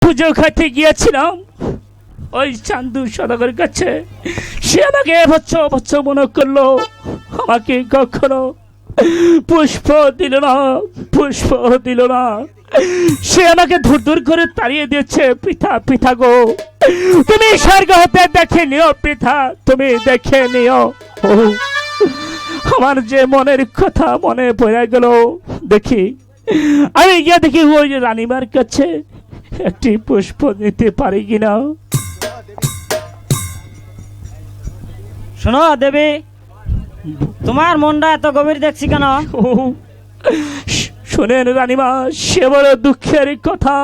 পুজো খাইতে গিয়েছিলাম। ওই চান্দু সদাগরের কাছে। সে আমাকে বচ্চ বচ্চ মনে করল। আমাকে কখনো পুষ্প দিল না, পুষ্প দিল না। সে আমাকে ধুর ধুর করে তাড়িয়ে দিয়েছে, পিঠা পিঠা গো। তুমি স্বর্গ হতে দেখে নিও পিঠা, তুমি দেখে নিও। আমার যে মনের কথা মনে পড়ে গেল। দেখি, আমি গিয়ে দেখি ওই রানীমার কাছে একটি পুষ্প নিতে পারি কিনা? শোনো দেবী তোমার মনটা এত গভীর দেখছি কেন? শোনেন রানীমা সে বড় দুঃখের কথা।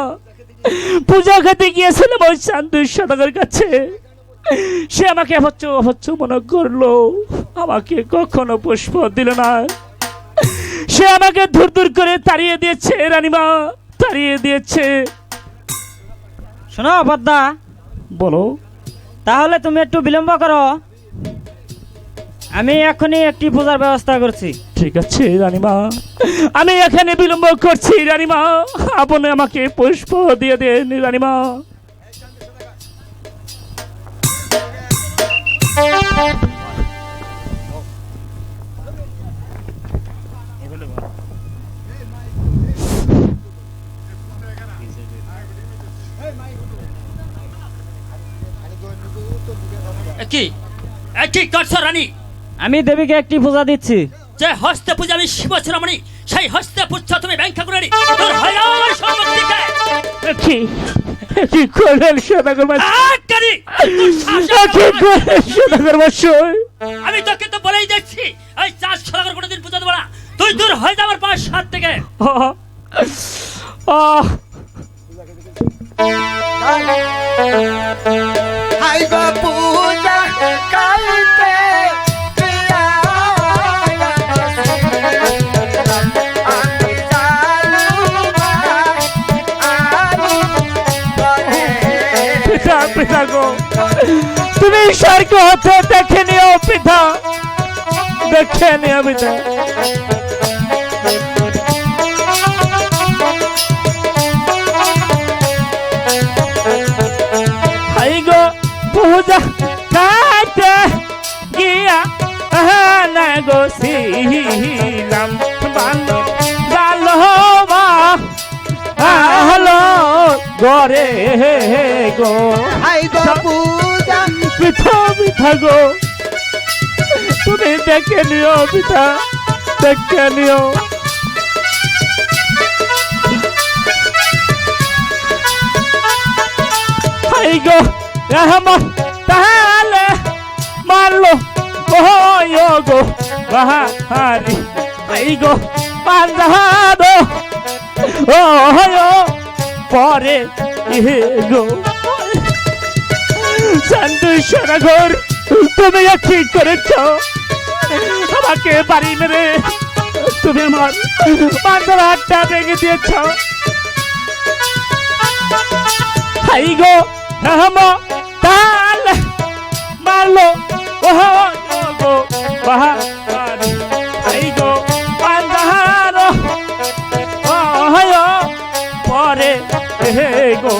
পূজা খেতে গিয়েছিলাম ওই চান্দু সদাগর কাছে। সে আমাকে অভচ্ছ অভচ্ছ মনে করল আমাকে কখনো পুষ্প দিল না। সে আমাকে ধুর ধুর করে তাড়িয়ে দিয়েছে রানীমা তাড়িয়ে দিয়েছে। শোনো পদ্মা। বলো। তাহলে তুমি একটু বিলম্ব করো। আমি এখনই একটি পূজার ব্যবস্থা করছি। ঠিক আছে রানীমা। আমি এখানে বিলম্ব করছি রানীমা। আপনি আমাকে পুষ্প দিয়ে দেন রানীমা। Thank এ কি? করছ রানী? আমি দেবীকে একটি পূজা দিচ্ছি। যে হস্তে পূজা আমি শিব চূড়ামণি সেই হস্তে পুচ্ছ তুমি ব্যাংকা করে তোর হইরার সম্মুখ কি? কি করলেন সদাগর মাস কি করলেন সদাগর মাসই আমি তোকে তো বলেই দেখছি এই চার সদাগর কোনোদিন পূজা দেবো না। তুই দূর হয়ে যাবার পাঁচ সাত থেকে। আইব গো তুমি স্বর্গ হতে দেখে নিও পিতা। দেখে নিও পিতা। পূজা কাটে গিয়া। না গো, শিলাম বানো গরে হে হে গো। আইব পূজা। পিঠা পিঠা গো। তুমি দেখে নিও পিঠা দেখে নিও। হাই গো রহম তাহলে মারলো। ওয় গো বাহারি হাই গো পাঞ্জাদো ও পরে সরাগর, তুমি কি করেছ? আমাকে বাড়ি মেরে তুমি আমার বান্ধব হাতটা ভেঙে দিয়েছ। হাই গো রহম তাল মারলো ওহ গো বাহারি গো।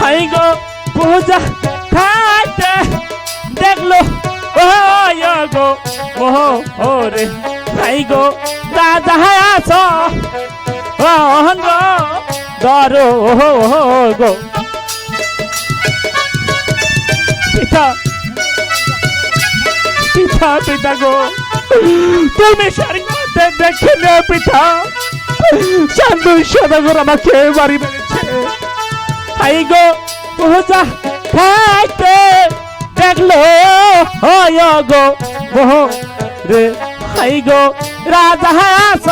হাই গো, পূজা খাইতে দেখল। ও গো মোহ ওরে। হাই গো রাজা আস গো, দরো গো। পিতা পিতা পিতা গো। তুমি স্বর্গতে দেখে নে পিতা চান্দু সদাগর আমাকে বাড়ি মেরেছে হাই গো পূজা খাইতে দেখল হয় গো। মোহ রে, হাই গো, রাজা হাস।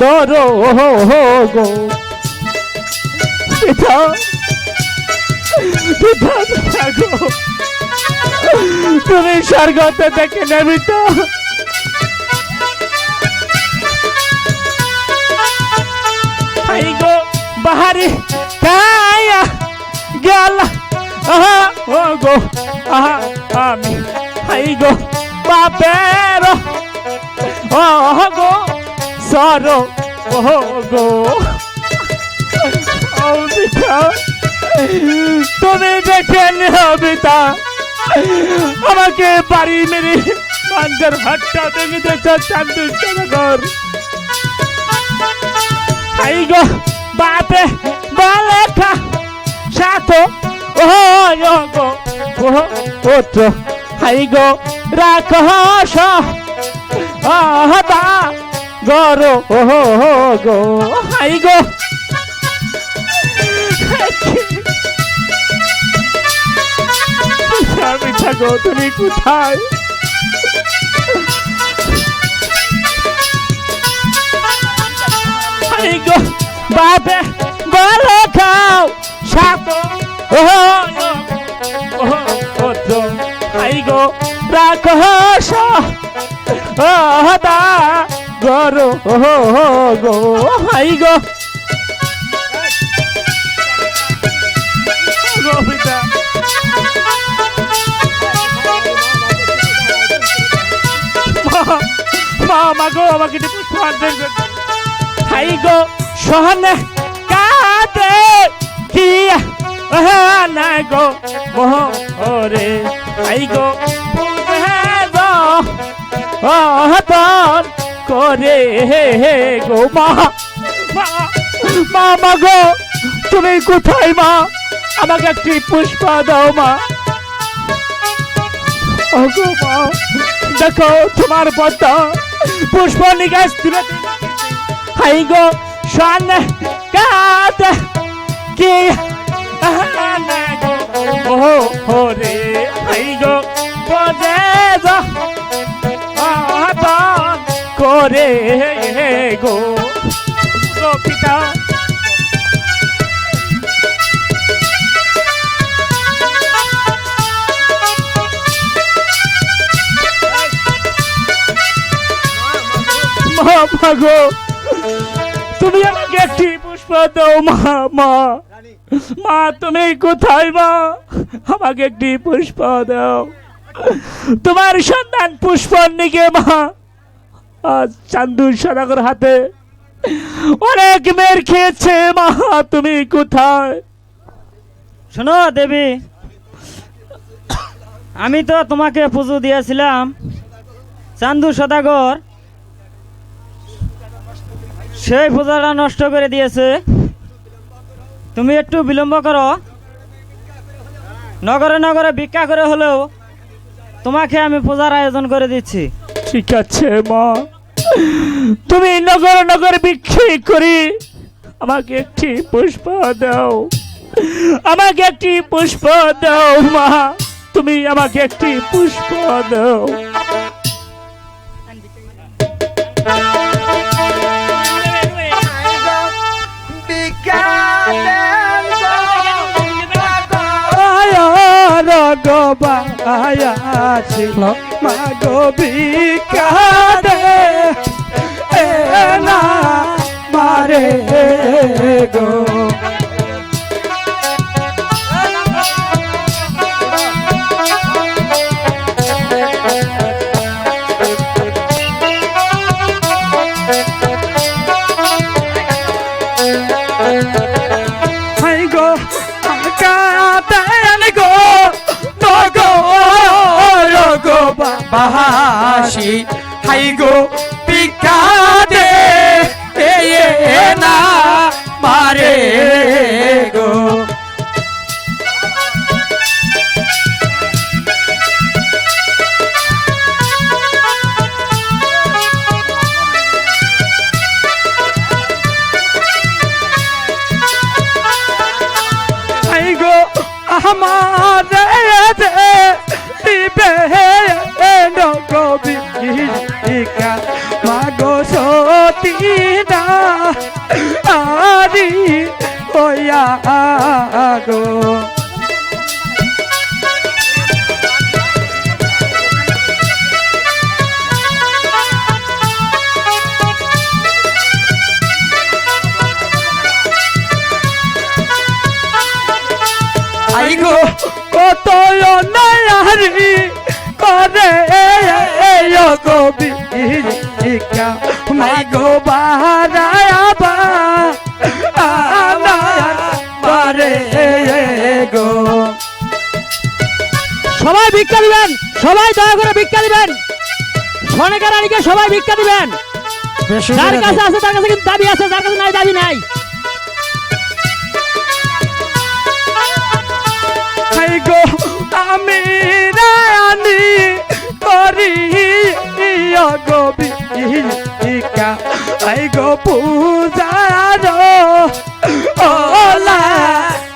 দরো গো। পিতা তুমি স্বর্গতে দেখে নেবি তো? বাহারে, কায়া, গেল, আহা ও গো আহা, আমি, হাই গো, বাপের ও গো, সর তুমি দেখে নিহবিতা আমাকে বাড়ি মেরে পাঞ্জার হাটটা ভেঙে দিয়েছে চান্দু সদাগর হাই গো, বাপে, বালেখা, সাথো ও গো ও পুত্র, হাই গো রাখস আহতা গরো ও গো হাই গো। গো, তুমি কোথায়? বাপে, বলো খাও, সাত হাই গো রাখস দা গরো গো হাই গো আমাকে হাই গো, সহনে কাতে কি না গো মোহ ওরে হাই গো হতন করে হে গো, মা মা মা গো, তুমি কোথায়, মা? আমাকে একটি পুষ্প দাও, মা। দেখো তোমার পদ্মা পুষ্প নিগাস তুলে হাই গো, শান কাত কে? ও হো রে, হাই গো বজে যা। করে গো। মা গো তুমি আমাকে একটি পুষ্প দাও, মা মা। মা, তুমি কোথায়, মা? আমাকে একটি পুষ্প দাও। তোমার সন্তান পুষ্প নিকে, মা। আজ চান্দু সদাগর হাতে অনেক মের খেয়েছে, মা। তুমি কোথায়? শোনো, দেবী। আমি তো তোমাকে পুজো দিয়েছিলাম, চান্দু সদাগর। সেই পূজাটা নষ্ট করে দিয়েছে। তুমি একটু বিলম্ব করো। নগরে নগরে ভিক্ষা করে হলেও তোমাকে আমি পূজার আয়োজন করে দিচ্ছি। ঠিক আছে মা। তুমি নগর নগর বিক্রি করি আমাকে একটি পুষ্প দাও। আমাকে একটি পুষ্প দাও মা। তুমি আমাকে একটি পুষ্প দাও। আয়া ছিল মাগো বিকাদে এ না মারে গো। বাহাসি হাই গো পিকা নগো বিকা মাগো সতী না আরি ওয়া গো। হাই গো কত অন্যায়ারি করে গোবিকা মাই গো বারে গো। সবাই ভিক্ষা দিবেন সবাই দয়া করে ভিক্ষা দিবেন। সনেকা রানীকে সবাই ভিক্ষা দিবেন। যার কাছে আছে তার কাছে কিন্তু দাবি আছে যার কাছে নাই দাবি নাই। গো আমি করি গোবিকা হাই গো পূজার ওলা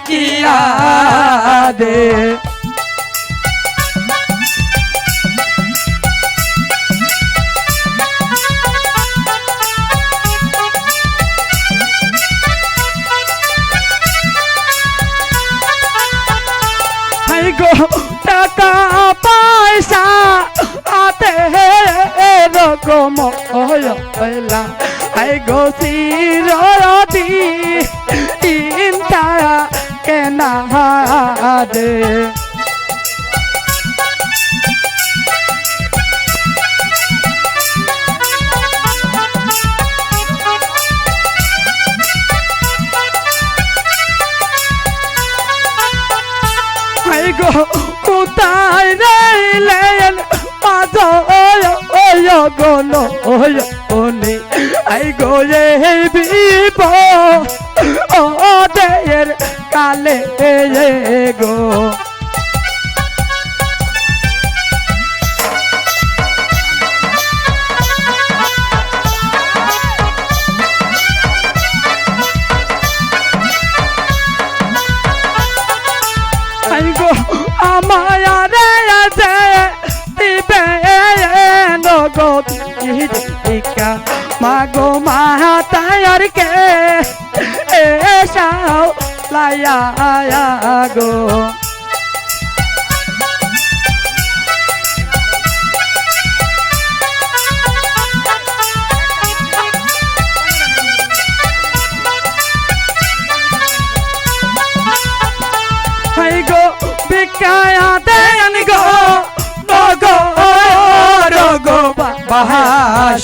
কিয়া দে। রকম হইলা হাই গো চিরতি ইন্তা কেনা দে হাই ওয় ওনে আই গো এ বিপ ও দেয়ের কালে গো। ইকা মাগো মাতায়ার কে? এসাও লায়া গো।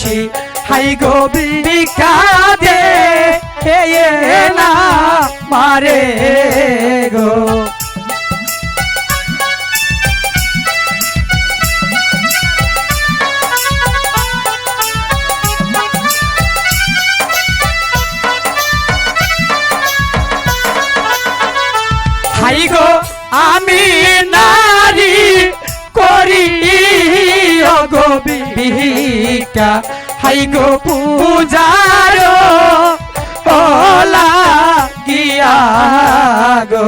বাহাসি হাই গো কাদে না মারে গো। বিহিকা হাই গো পূজার ওলা গিয়া গো